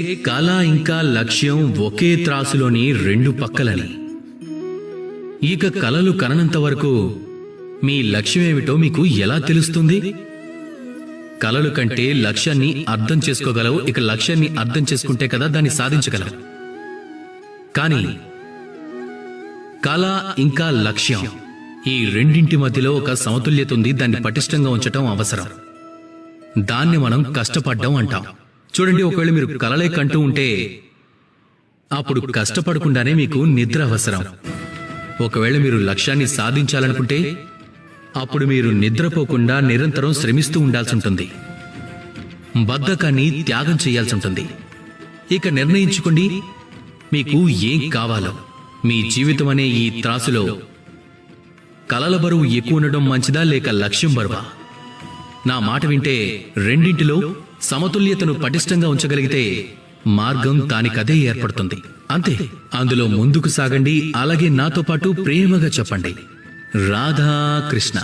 ఏ కళ ఇంకా లక్ష్యం ఒకే త్రాసులోని రెండు పక్కలని. ఇక కలలు కననంత వరకు మీ లక్ష్యం ఏమిటో మీకు ఎలా తెలుస్తుంది? కలలు కంటే లక్ష్యాన్ని అర్థం చేసుకోగలవు. ఇక లక్ష్యాన్ని అర్థం చేసుకుంటే కదా దాన్ని సాధించగలవు. కానీ కళ ఇంకా లక్ష్యం ఈ రెండింటి మధ్యలో ఒక సమతుల్యత ఉంది. దాన్ని పటిష్టంగా ఉంచటం అవసరం. దాన్ని మనం కష్టపడ్డం అంటాం. చూడండి ఒకవేళ మీరు కలలే కంటూ ఉంటే అప్పుడు కష్టపడకుండానే మీకు నిద్ర అవసరం. ఒకవేళ మీరు లక్ష్యాన్ని సాధించాలనుకుంటే అప్పుడు మీరు నిద్రపోకుండా నిరంతరం శ్రమిస్తూ ఉండాల్సి ఉంటుంది. బద్ధకాన్ని త్యాగం చేయాల్సి ఉంటుంది. ఇక నిర్ణయించుకోండి మీకు ఏం కావాలో. మీ జీవితం అనే ఈ త్రాసులో కలల బరువు ఎక్కువ ఉండడం మంచిదా లేక లక్ష్యం బరువా? నా మాట వింటే రెండింటిలో సమతుల్యతను పటిష్టంగా ఉంచగలిగితే మార్గం దానికదే ఏర్పడుతుంది. అంతే. అందులో ముందుకు సాగండి అలాగే నాతో పాటు ప్రేమగా చెప్పండి. రాధాకృష్ణ.